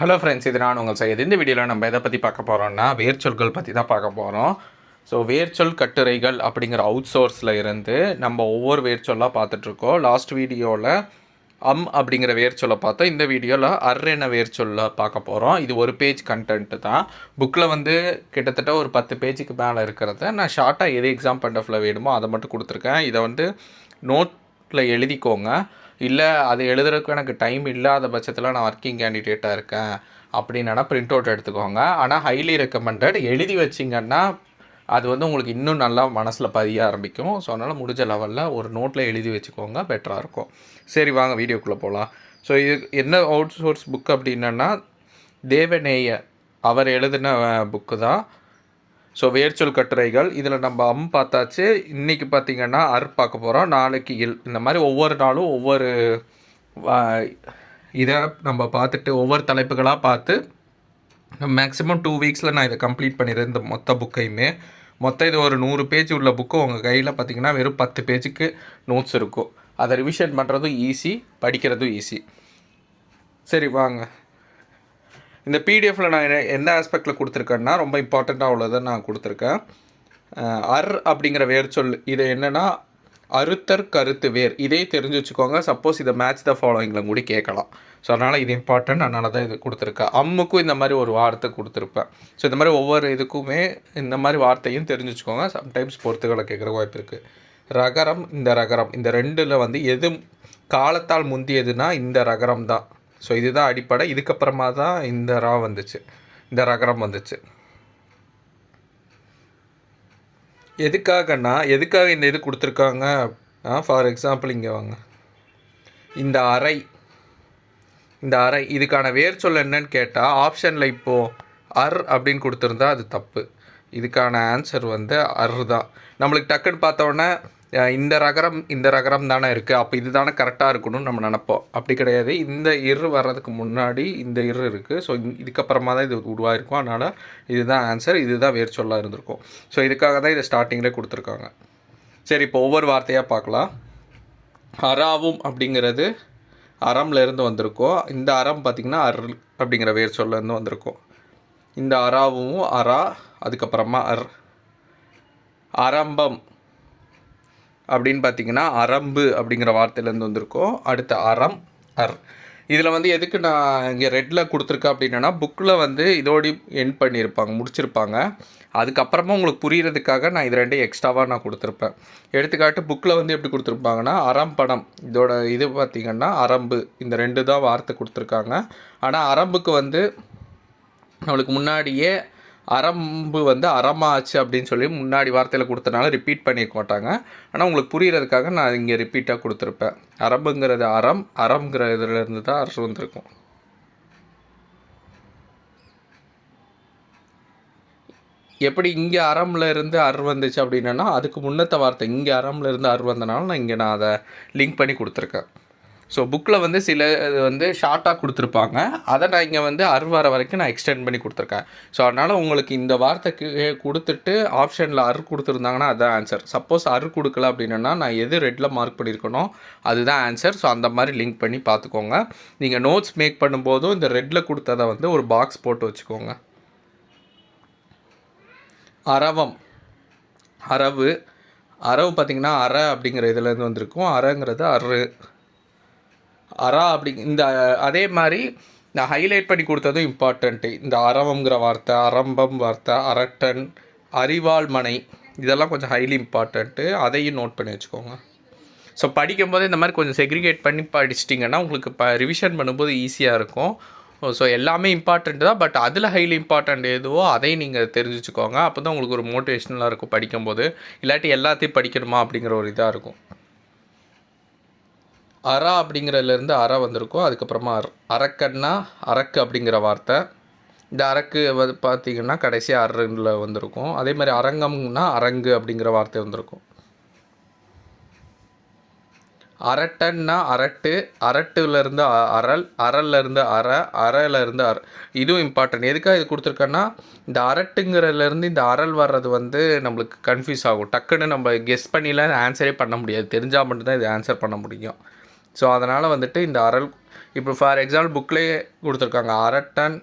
Hello friends இது நான் உங்கள் செய்யுது இந்த வீடியோவில் நம்ம எதை பற்றி பார்க்க போகிறோம்னா வேர்ச்சொற்கள் பற்றி தான் பார்க்க போகிறோம் ஸோ வேர்ச்சொல் கட்டுரைகள் அப்படிங்கிற அவுட் சோர்ஸில் இருந்து நம்ம ஒவ்வொரு வேர்ச்சொல்லாக பார்த்துட்ருக்கோம். லாஸ்ட் வீடியோவில் அம் அப்படிங்கிற வேர்ச்சொல்லை பார்த்தோம். இந்த வீடியோவில் அர் என்ன வேர்ச்சொல்ல பார்க்க போகிறோம் இது ஒரு பேஜ் கண்டென்ட்டு தான். புக்கில் வந்து கிட்டத்தட்ட ஒரு பத்து பேஜுக்கு மேலே இருக்கிறத நான் ஷார்ட்டாக எது எக்ஸாம் பண்டஃபில் வேணுமோ அதை மட்டும் கொடுத்துருக்கேன். இதை வந்து நோட்டில் எழுதிக்கோங்க. இல்லை அது எழுதுறதுக்கு எனக்கு டைம் இல்லாத பட்சத்தில் நான் ஒர்க்கிங் கேண்டிடேட்டாக இருக்கேன் அப்படின்னா பிரிண்ட் அவுட் எடுத்துக்கோங்க. ஆனால் ஹைலி ரெக்கமெண்டட் எழுதி வச்சிங்கன்னா அது வந்து உங்களுக்கு இன்னும் நல்லா மனசில் பதிய ஆரம்பிக்கும். ஸோ அதனால் முடிஞ்ச லெவலில் ஒரு நோட்டில் எழுதி வச்சுக்கோங்க பெட்டராக இருக்கும். சரி வாங்க வீடியோக்குள்ளே போகலாம் ஸோ இது என்ன அவுட் சோர்ஸ் புக் அப்படின்னா தேவநேய அவர் எழுதின புக்கு தான். ஸோ வேர்ச்சொல் கட்டுரைகள் இதில் நம்ம அம் பார்த்தாச்சு. இன்றைக்கி பார்த்திங்கன்னா அர் பார்க்க போகிறோம் நாளைக்கு இல். இந்த மாதிரி ஒவ்வொரு நாளும் ஒவ்வொரு இதை நம்ம பார்த்துட்டு ஒவ்வொரு தலைப்புகளாக பார்த்து மேக்ஸிமம் டூ வீக்ஸில் நான் இதை கம்ப்ளீட் பண்ணிடுறேன் இந்த மொத்த புக்கையுமே மொத்தம் இது ஒரு நூறு பேஜ் உள்ள புக்கு உங்கள் கையில் பார்த்திங்கன்னா வெறும் பத்து பேஜுக்கு நோட்ஸ் இருக்கும். அதை ரிவிஷன் பண்ணுறதும் ஈஸி படிக்கிறதும் ஈஸி சரி வாங்க. இந்த பிடிஎஃப்பில் நான் என்ன- எந்த ஆஸ்பெக்டில் கொடுத்துருக்கேன்னா ரொம்ப இம்பார்ட்டண்ட்டாக உள்ளதை நான் கொடுத்துருக்கேன். அர் அப்படிங்கிற வேர் சொல் இது என்னென்னா அறுத்தர் கருத்து வேர். இதே தெரிஞ்சு வச்சுக்கோங்க சப்போஸ் இதை மேட்ச் த ஃபாலோயிங்கில் கூட கேட்கலாம். ஸோ அதனால் இது இம்பார்ட்டன்ட் அதனால தான் இது கொடுத்துருக்கேன். அம்முக்கும் இந்த மாதிரி ஒரு வார்த்தை கொடுத்துருப்பேன். ஸோ இந்த மாதிரி ஒவ்வொரு இதுக்குமே இந்த மாதிரி வார்த்தையும் தெரிஞ்சு வச்சுக்கோங்க. சம்டைம்ஸ் பொறுத்துக்களை கேட்குற வாய்ப்பு இருக்குது ரகரம் இந்த ரகரம். இந்த ரெண்டில் வந்து எது காலத்தால் முந்தியதுன்னா இந்த ரகரம் தான். ஸோ இதுதான் அடிப்படை. இதுக்கப்புறமா தான் இந்த ரா வந்துச்சு. இந்த ரகரம் வந்துச்சு. எதுக்காகன்னா எதுக்காக இந்த இது கொடுத்துருக்காங்க? ஃபார் எக்ஸாம்பிள் இங்கே வாங்க. இந்த அறை. இந்த அறை. இதுக்கான வேர் சொல் என்னன்னு கேட்டால் ஆப்ஷனில் இப்போது அர் அப்படின்னு கொடுத்துருந்தா அது தப்பு. இதுக்கான ஆன்சர் வந்து அர் தான். நம்மளுக்கு டக்குன்னு பார்த்தோன்னே இந்த ரகரம் இந்த ரகரம் தானே இருக்குது அப்போ இது தானே கரெக்டாக இருக்கணும்னு நம்ம நினப்போம். அப்படி கிடையாது. இந்த இரு வர்றதுக்கு முன்னாடி இந்த இரு இருக்குது ஸோ இதுக்கப்புறமா தான் இது உருவாயிருக்கும் அதனால் இதுதான் ஆன்சர் இதுதான் வேர் சொல்லாக இருந்திருக்கும். ஸோ இதுக்காக தான் இதை ஸ்டார்டிங்கில் கொடுத்துருக்காங்க. சரி இப்போ ஒவ்வொரு வார்த்தையாக பார்க்கலாம். அராவும் அப்படிங்கிறது அறம்ல இருந்து வந்திருக்கோம் இந்த அறம் பார்த்திங்கன்னா அர் அப்படிங்கிற வேர் சொல்லேருந்து வந்திருக்கும் இந்த அராவும் அரா அதுக்கப்புறமா அர். அரம்பம் அப்படின்னு பார்த்தீங்கன்னா அரம்பு அப்படிங்கிற வார்த்தையிலேருந்து வந்திருக்கோம் அடுத்து அறம் அர். இதில் வந்து எதுக்கு நான் இங்கே ரெட்டில் கொடுத்துருக்கேன் அப்படின்னா புக்கில் வந்து இதோடி என் பண்ணியிருப்பாங்க முடிச்சிருப்பாங்க. அதுக்கப்புறமா உங்களுக்கு புரியறதுக்காக நான் இது ரெண்டையும் எக்ஸ்ட்ராவாக நான் கொடுத்துருப்பேன். எடுத்துக்காட்டு புக்கில் வந்து எப்படி கொடுத்துருப்பாங்கன்னா அறம்படம் இதோட இது பார்த்திங்கன்னா அரம்பு. இந்த ரெண்டு தான் வார்த்தை கொடுத்துருக்காங்க. ஆனால் அரம்புக்கு வந்து நம்மளுக்கு முன்னாடியே அரம்பு வந்து அரமாச்சு அப்படின்னு சொல்லி முன்னாடி வார்த்தையில் கொடுத்தனால ரிப்பீட் பண்ணியிருக்க மாட்டாங்க. ஆனால் உங்களுக்கு புரிகிறதுக்காக நான் இங்கே ரிப்பீட்டாக கொடுத்துருப்பேன். அரம்புங்கிறது அறம் அறம்ங்கிற இதுலேருந்து தான் அரசு வந்திருக்கும். எப்படி இங்கே அறம்ல இருந்து அர் வந்துச்சு அப்படின்னா அதுக்கு முன்னத்த வார்த்தை இங்கே அறம்ல இருந்து அர் வந்தனால நான் இங்கே நான் அதை லிங்க் பண்ணி கொடுத்துருக்கேன். ஸோ புக்கில் வந்து சில இது வந்து ஷார்ட்டாக கொடுத்துருப்பாங்க. அதை நான் இங்கே வந்து அர் வரைக்கும் நான் எக்ஸ்டெண்ட் பண்ணி கொடுத்துருக்கேன். ஸோ அதனால் உங்களுக்கு இந்த வார்த்தைக்கு கொடுத்துட்டு ஆப்ஷனில் அர் கொடுத்துருந்தாங்கன்னா அதுதான் ஆன்சர் சப்போஸ் அரு கொடுக்கல அப்படின்னா நான் எது ரெட்டில் மார்க் பண்ணியிருக்கணும் அதுதான் ஆன்சர் ஸோ அந்த மாதிரி லிங்க் பண்ணி பார்த்துக்கோங்க. நீங்கள் நோட்ஸ் மேக் பண்ணும்போதும் இந்த ரெட்டில் கொடுத்ததை வந்து ஒரு பாக்ஸ் போட்டு வச்சுக்கோங்க. அரவம். அரவு. அரவு பார்த்திங்கன்னா அற அப்படிங்கிற இதுலேருந்து வந்திருக்கும். அரங்கிறது அரு அரா அப்படி இந்த அதே மாதிரி நான் ஹைலைட் பண்ணி கொடுத்ததும் இம்பார்ட்டண்ட்டு இந்த அரவங்கிற வார்த்தை அரம்பம் வார்த்தை அரட்டன் அறிவாள் மனை இதெல்லாம் கொஞ்சம் ஹைலி இம்பார்ட்டண்ட்டு அதையும் நோட் பண்ணி வச்சுக்கோங்க. ஸோ படிக்கும்போது இந்த மாதிரி கொஞ்சம் செக்ரிகேட் பண்ணி படிச்சிட்டிங்கன்னா உங்களுக்கு இப்போ ரிவிஷன் பண்ணும்போது ஈஸியாக இருக்கும். ஸோ எல்லாமே இம்பார்ட்டண்ட் தான் பட் அதில் ஹைலி இம்பார்ட்டண்ட் எதுவோ அதையும் நீங்கள் தெரிஞ்சு வச்சுக்கோங்க அப்போ தான் உங்களுக்கு ஒரு மோட்டிவேஷ்னலாக இருக்கும் படிக்கும்போது. இல்லாட்டி எல்லாத்தையும் படிக்கணுமா அப்படிங்கிற ஒரு இதாக இருக்கும். அரா அப்படிங்கிறதுலேருந்து அற வந்திருக்கும். அதுக்கப்புறமா அரக்கன்னா அரக்கு அப்படிங்கிற வார்த்தை. இந்த அரக்கு வந்து பார்த்தீங்கன்னா கடைசியாக அரங்கில் வந்திருக்கும். அதே மாதிரி அரங்கம்னா அரங்கு அப்படிங்கிற வார்த்தை வந்திருக்கும். அரட்டன்னா அரட்டு அரட்டுலேருந்து அரல் அரல்லேருந்து அற அறலேருந்து அர இதுவும் இம்பார்ட்டன்ட் எதுக்காக இது கொடுத்துருக்கேன்னா இந்த அரட்டுங்கிறதுலேருந்து இந்த அரல் வர்றது வந்து நம்மளுக்கு கன்ஃபியூஸ் ஆகும். டக்குன்னு நம்ம கெஸ் பண்ணிலாம் ஆன்சரே பண்ண முடியாது. தெரிஞ்சால் மட்டும்தான் இது ஆன்சர் பண்ண முடியும். ஸோ அதனால் வந்துட்டு இந்த அரல் இப்போ ஃபார் எக்ஸாம்பிள் புக்லேயே கொடுத்துருக்காங்க. அரட்டன்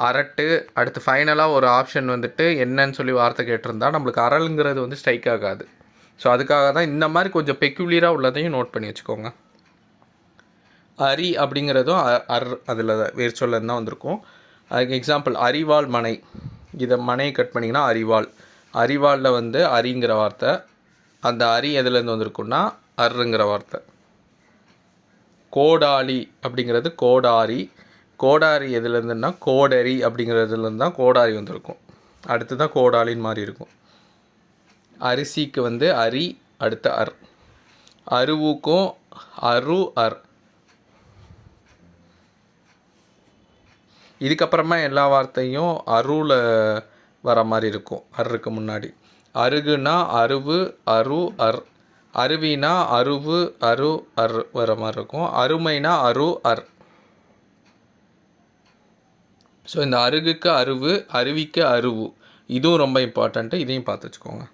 அரட்டு அடுத்து ஃபைனலாக ஒரு ஆப்ஷன் வந்துட்டு என்னன்னு சொல்லி வார்த்தை கேட்டிருந்தா நம்மளுக்கு அரலுங்கிறது வந்து ஸ்ட்ரைக் ஆகாது. ஸோ அதுக்காக தான் இந்த மாதிரி கொஞ்சம் பெக்யூலியராக உள்ளதையும் நோட் பண்ணி வச்சுக்கோங்க. அரி அப்படிங்கிறதும் அ- அர் அதில் வேறு சொல்லன்னு தான் வந்திருக்கும். அதுக்கு எக்ஸாம்பிள் அரிவாள் மனை. இதை மனையை கட் பண்ணிங்கன்னா அரிவாள். அரிவாளில் வந்து அரிங்கிற வார்த்தை. அந்த அரி எதுலேருந்து வந்திருக்குன்னா அருங்கிற வார்த்தை. கோடாலி அப்படிங்கிறது கோடாரி. கோடாரி எதுலேருந்துன்னா கோடரி அப்படிங்கிறதுலேருந்து தான் கோடாரி வந்திருக்கும். அடுத்து தான் கோடாலின்னு மாதிரி இருக்கும். அரிசிக்கு வந்து அரி அடுத்து அர். அருவுக்கும் அரு அர். இதுக்கப்புறமா எல்லா வார்த்தையும் அருவில் வர மாதிரி இருக்கும். அருக்கு முன்னாடி. அருகுனா அருவு அரு அர். அருவினா அருவு அரு அர் வர மாதிரி இருக்கும். அருமைனா அரு அர். ஸோ இந்த அருகுக்கு அருவு அருவிக்கு அருவு. இதுவும் ரொம்ப இம்பார்ட்டண்ட்டு இதையும் பார்த்து வச்சுக்கோங்க.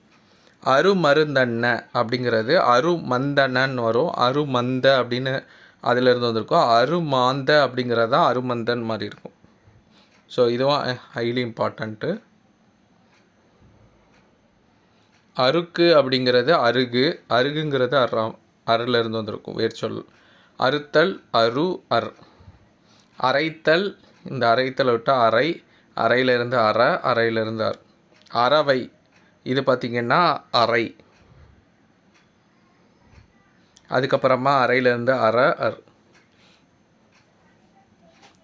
அருமருந்தண்ண அப்படிங்கிறது அருமந்தனன்னு வரும். அருமந்த அப்படின்னு அதிலிருந்து வந்திருக்கும். அருமாந்த அப்படிங்கிறது தான் அருமந்தன் மாதிரி இருக்கும். ஸோ இதுவும் ஹைலி இம்பார்ட்டண்ட்டு அருக்கு அப்படிங்கிறது அருகு அருகுங்கிறது அற அருல இருந்து வந்திருக்கும் வேர்ச்சொல் அறுத்தல் அரு அர். அரைத்தல் இந்த அரைத்தலை விட்டால் அரை அறையிலிருந்து அற அறையிலிருந்து அர். அறவை இது பார்த்திங்கன்னா அறை. அதுக்கப்புறமா அறையிலேருந்து அற அர்.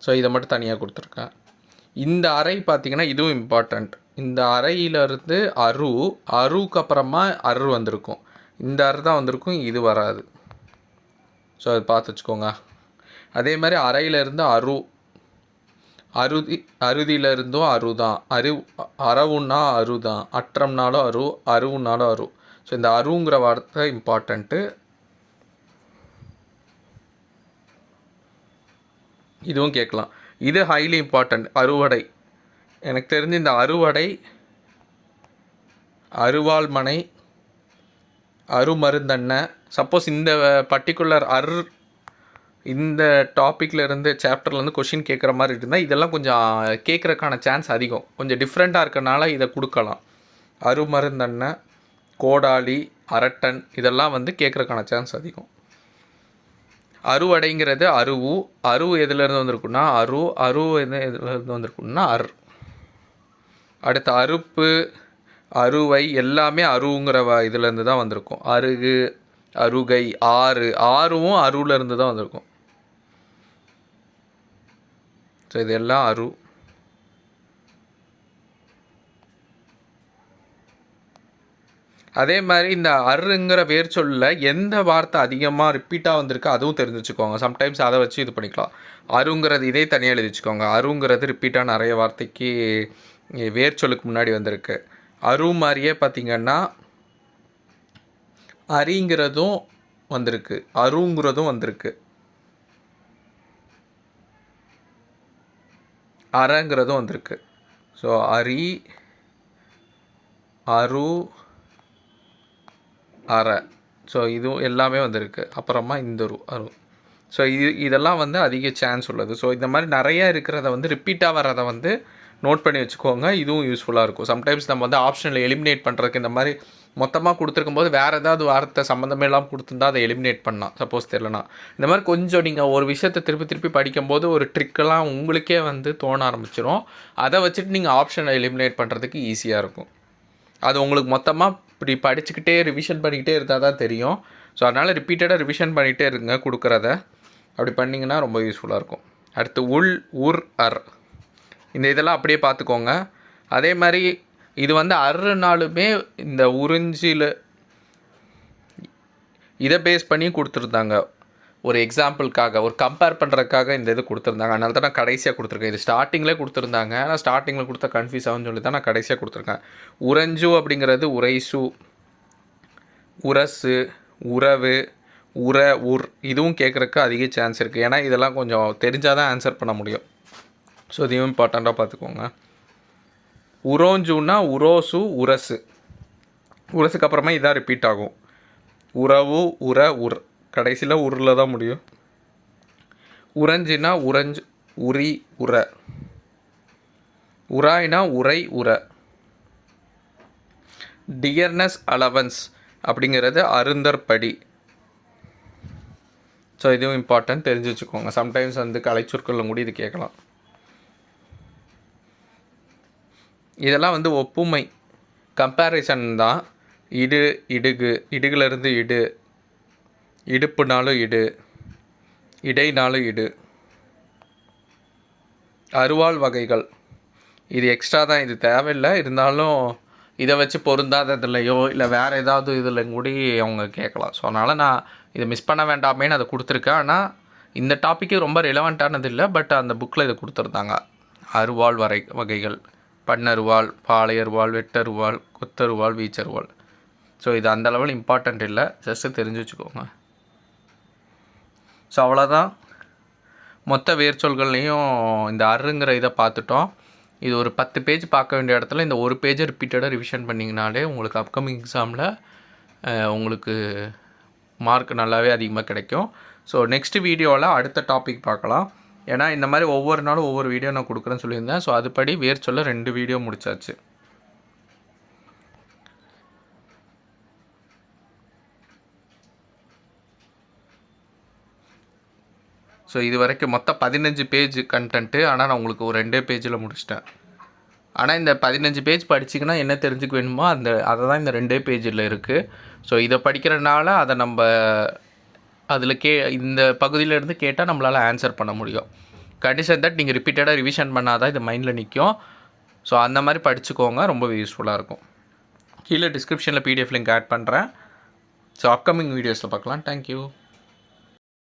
ஸோ இதை மட்டும் தனியாக கொடுத்துருக்கேன். இந்த அறை பார்த்திங்கன்னா இதுவும் இம்பார்ட்டண்ட் இந்த அறையிலிருந்து அரு அருவுக்கு அப்புறமா அரு வந்திருக்கும். இந்த அரு தான் வந்திருக்கும் இது வராது. ஸோ அதை பார்த்து வச்சுக்கோங்க. அதே மாதிரி அறையிலிருந்து அரு. அருதி அறுதியில இருந்தும் அரு தான். அரு அரவுன்னா அரு தான். அற்றம்னாலும் அரு அருவுனாலும் அரு. ஸோ இந்த அருங்கிற வார்த்தை இம்பார்ட்டண்ட்டு இதுவும் கேட்கலாம். இது ஹைலி இம்பார்ட்டண்ட் அறுவடை. எனக்கு தெரிஞ்சு இந்த அறுவடை அருவாள் மனை சப்போஸ் இந்த பர்டிகுலர் அர் இந்த டாப்பிக்கில் இருந்து சாப்டர்லேருந்து கொஷின் கேட்குற மாதிரி இருந்தால் இதெல்லாம் கொஞ்சம் கேட்குறக்கான சான்ஸ் அதிகம். கொஞ்சம் டிஃப்ரெண்ட்டாக இருக்கனால இதை கொடுக்கலாம். அருமருந்தண்ணை கோடாலி அரட்டன் இதெல்லாம் வந்து கேட்குறக்கான சான்ஸ் அதிகம். அறுவடைங்கிறது அருவு. அருவு எதுலேருந்து வந்திருக்குன்னா அரு அரு எது எதுலேருந்து வந்திருக்குன்னா அர். அடுத்து அறுப்பு அறுவை எல்லாமே அருங்கிற வ இதுலேருந்து தான் வந்திருக்கும். அருகு அருகை ஆறு. ஆறுவும் அருவிலேருந்து தான் வந்திருக்கும். ஸோ இது எல்லாம் அரு. அதே மாதிரி இந்த அருங்கிற வேர் சொல்ல எந்த வார்த்தை அதிகமாக ரிப்பீட்டாக வந்திருக்கு அதுவும் தெரிஞ்சு வச்சுக்கோங்க சம்டைம்ஸ் அதை வச்சு இது பண்ணிக்கலாம். அருங்கிறது இதே தனியாக எழுதி வச்சுக்கோங்க அருங்கிறது ரிப்பீட்டாக நிறைய வார்த்தைக்கு வேர் சொல்லுக்கு முன்னாடி வந்திருக்கு. அரு மாதிரியே பார்த்திங்கன்னா அரிங்கிறதும் வந்திருக்கு. அருங்கிறதும் வந்திருக்கு. அறங்கிறதும் வந்திருக்கு. ஸோ அரி அரு அற. ஸோ இதுவும் எல்லாமே வந்திருக்கு. அப்புறமா இந்த ரு அரு. ஸோ இது இதெல்லாம் வந்து அதிக சான்ஸ் உள்ளது. ஸோ இந்த மாதிரி நிறைய இருக்கிறத வந்து ரிப்பீட்டாக வர்றதை வந்து நோட் பண்ணி வச்சுக்கோங்க. இதுவும் யூஸ்ஃபுல்லாக இருக்கும். சம்டைம்ஸ் நம்ம வந்து ஆப்ஷனில் எலிமினேட் பண்ணுறதுக்கு இந்த மாதிரி மொத்தமாக கொடுத்துருக்கும் போது வேறு ஏதாவது வார்த்தை சம்மந்தமே இல்லாமல் கொடுத்துருந்தா அதை எலிமினேட் பண்ணலாம். சப்போஸ் தெரிலனா இந்த மாதிரி கொஞ்சம் நீங்கள் ஒரு விஷயத்தை திருப்பி திருப்பி படிக்கும்போது ஒரு ட்ரிக்கெல்லாம் உங்களுக்கே வந்து தோண ஆரம்பிச்சிடும் அதை வச்சுட்டு நீங்கள் ஆப்ஷனை எலிமினேட் பண்ணுறதுக்கு ஈஸியாக இருக்கும். அது உங்களுக்கு மொத்தமாக இப்படி படிச்சுக்கிட்டே ரிவிஷன் பண்ணிக்கிட்டே இருந்தால் தான் தெரியும். ஸோ அதனால் ரிப்பீட்டடாக ரிவிஷன் பண்ணிகிட்டே இருங்க கொடுக்குறத. அப்படி பண்ணிங்கன்னா ரொம்ப யூஸ்ஃபுல்லாக இருக்கும். அடுத்து உள் உர் அர். இந்த இதெல்லாம் அப்படியே பார்த்துக்கோங்க. அதே மாதிரி இது வந்து அறுனாலுமே இந்த உறிஞ்சியில் இதை பேஸ் பண்ணி கொடுத்துருந்தாங்க. ஒரு எக்ஸாம்பிளுக்காக ஒரு கம்பேர் பண்ணுறதுக்காக இந்த இது கொடுத்துருந்தாங்க. அதனால தான் நான் கடைசியாக கொடுத்துருக்கேன். இது ஸ்டார்டிங்கில் கொடுத்துருந்தாங்க. ஆனால் ஸ்டார்டிங்கில் கொடுத்தா கன்ஃபியூஸ் ஆகும்னு சொல்லி தான் நான் கடைசியாக கொடுத்துருக்கேன். உறைஞ்சு அப்படிங்கிறது உரைசு உரசு உறவு உர உர் இதுவும் கேட்குறக்கு அதிக சான்ஸ் இருக்குது ஏன்னா இதெல்லாம் கொஞ்சம் தெரிஞ்சால் தான் ஆன்சர் பண்ண முடியும். ஸோ இதையும் இம்பார்ட்டண்ட்டாக பார்த்துக்கோங்க. உரோஞ்சுன்னா உரோசு உரசு. உரசுக்கு அப்புறமா இதான் ரிப்பீட் ஆகும். உறவு உர உர். கடைசியில் உரில் தான் முடியும். உறைஞ்சினா உறைஞ்சு உரி உர. உராய்னா உரை உர. டியர்னஸ் அலவன்ஸ் அப்படிங்கிறது அருந்தற்படி ஸோ இதுவும் இம்பார்ட்டன்ட் தெரிஞ்சு வச்சுக்கோங்க. சம்டைம்ஸ் வந்து கலைச்சொற்களில் கூட இது கேட்கலாம். இதெல்லாம் வந்து ஒப்புமை. கம்பேரிசன் தான். இடு இடுகு. இடுகுலேருந்து இடு. இடுப்புனாலும் இடு. இடைனாலும் இடு. அருவாள் வகைகள். இது எக்ஸ்ட்ரா தான். இது தேவையில்லை. இருந்தாலும் இதை வச்சு பொருந்தாததுலையோ இல்லை வேறு ஏதாவது இதில் கூடி அவங்க கேட்கலாம். ஸோ அதனால் நான் இதை மிஸ் பண்ண வேண்டாமேன்னு அதை கொடுத்துருக்கேன். ஆனால் இந்த டாப்பிக்கு ரொம்ப ரிலவெண்ட்டானது இல்லை பட் அந்த புக்கில் இதை கொடுத்துருந்தாங்க. அருவாள் வரை வகைகள். பண்ணருவாள் பாளையருவாள் வெட்டருவாள் கொத்தருவாள் வீச்சருவாள். ஸோ இது அந்த லெவல் இம்பார்ட்டண்ட் இல்லை. ஜஸ்ட்டு தெரிஞ்சு வச்சுக்கோங்க. ஸோ அவ்வளோதான் மொத்த வேர்ச்சொல்கள்லையும் இந்த அருங்கிற இதை பார்த்துட்டோம். இது ஒரு பத்து பேஜ் பார்க்க வேண்டிய இடத்துல இந்த ஒரு பேஜை ரிப்பீட்டடாக ரிவிஷன் பண்ணிங்கனாலே உங்களுக்கு அப்கமிங் எக்ஸாமில் உங்களுக்கு மார்க் நல்லாவே அதிகமாக கிடைக்கும். ஸோ நெக்ஸ்ட் வீடியோவில் அடுத்த டாபிக் பார்க்கலாம். ஏன்னா இந்த மாதிரி ஒவ்வொரு நாளும் ஒவ்வொரு வீடியோ நான் கொடுக்குறேன்னு சொல்லியிருந்தேன். ஸோ அதுபடி வேர் சொல்ல ரெண்டு வீடியோ முடிச்சாச்சு. ஸோ இது வரைக்கும் மொத்தம் பதினஞ்சு பேஜ் கண்டென்ட்டு ஆனால் நான் உங்களுக்கு ஒரு ரெண்டே பேஜில் முடிச்சிட்டேன். ஆனால் இந்த பதினஞ்சு பேஜ் படிச்சிங்கன்னா என்ன தெரிஞ்சுக்க வேணுமோ அந்த அதை தான் இந்த ரெண்டே பேஜில் இருக்குது ஸோ இதை படிக்கிறனால அதை நம்ம அதில் கே இந்த பகுதியிலேருந்து கேட்டால் நம்மளால் ஆன்சர் பண்ண முடியும். கண்டிஷன் தட் நீங்கள் ரிப்பீட்டடாக ரிவிஷன் பண்ணால் தான் இது மைண்டில் நிற்கும் ஸோ அந்த மாதிரி படிச்சுக்கோங்க ரொம்ப யூஸ்ஃபுல்லாக இருக்கும். கீழே டிஸ்கிரிப்ஷனில் பிடிஎஃப் லிங்க் ஆட் பண்ணுறேன் ஸோ அப்கமிங் வீடியோஸில் பார்க்கலாம். Thank you